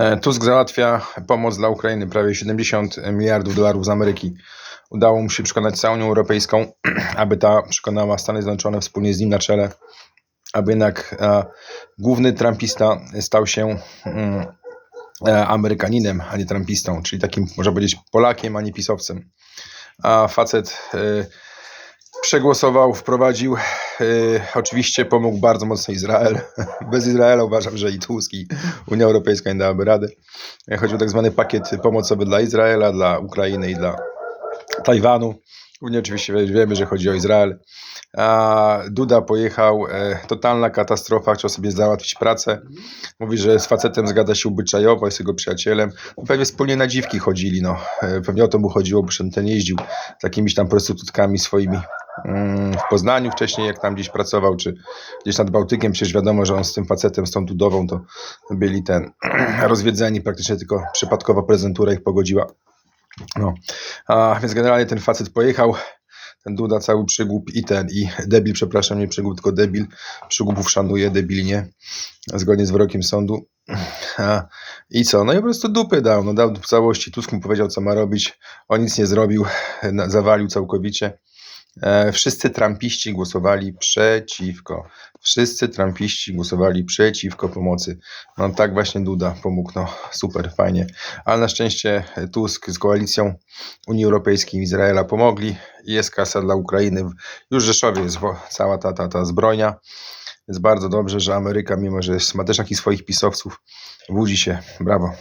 E, Tusk załatwia pomoc dla Ukrainy, prawie 70 miliardów dolarów z Ameryki. Udało mu się przekonać całą Unię Europejską, aby ta przekonała Stany Zjednoczone wspólnie z nim na czele, aby jednak e, główny trumpista stał się mm, e, Amerykaninem, a nie trumpistą, czyli takim, można powiedzieć, Polakiem, a nie pisowcem. A facet e, przegłosował, wprowadził. Yy, oczywiście pomógł bardzo mocno Izrael. Bez Izraela uważam, że i Tusk, Unia Europejska nie dałaby rady. Chodzi o tak zwany pakiet pomocowy dla Izraela, dla Ukrainy i dla Tajwanu. Głównie oczywiście wiemy, że chodzi o Izrael. A Duda pojechał, e, totalna katastrofa, chciał sobie załatwić pracę. Mówi, że z facetem zgadza się obyczajowo, jest jego przyjacielem. No, pewnie wspólnie na dziwki chodzili, no. E, Pewnie o to mu chodziło, bo ten- jeździł z jakimiś tam prostytutkami swoimi w Poznaniu wcześniej, jak tam gdzieś pracował, czy gdzieś nad Bałtykiem. Przecież wiadomo, że on z tym facetem, z tą Dudową, to byli ten rozwiedzeni, praktycznie tylko przypadkowo prezentura ich pogodziła. No, a więc generalnie ten facet pojechał, ten Duda cały przygłup i ten, i debil, przepraszam, nie przygłup, tylko debil, przygłupów szanuje, debili nie, zgodnie z wyrokiem sądu. A, I co? No i po prostu dupy dał, no dał w całości, Tusk mu powiedział, co ma robić, on nic nie zrobił, zawalił całkowicie. E, wszyscy trampiści głosowali przeciwko. Wszyscy trampiści głosowali przeciwko pomocy. No tak właśnie Duda pomógł, no super, fajnie. Ale na szczęście Tusk z koalicją Unii Europejskiej i Izraela pomogli jest kasa dla Ukrainy. Już w Rzeszowie jest cała ta, ta, ta zbrojnia. Jest bardzo dobrze, że Ameryka, mimo że ma też takich swoich pisowców, budzi się. Brawo.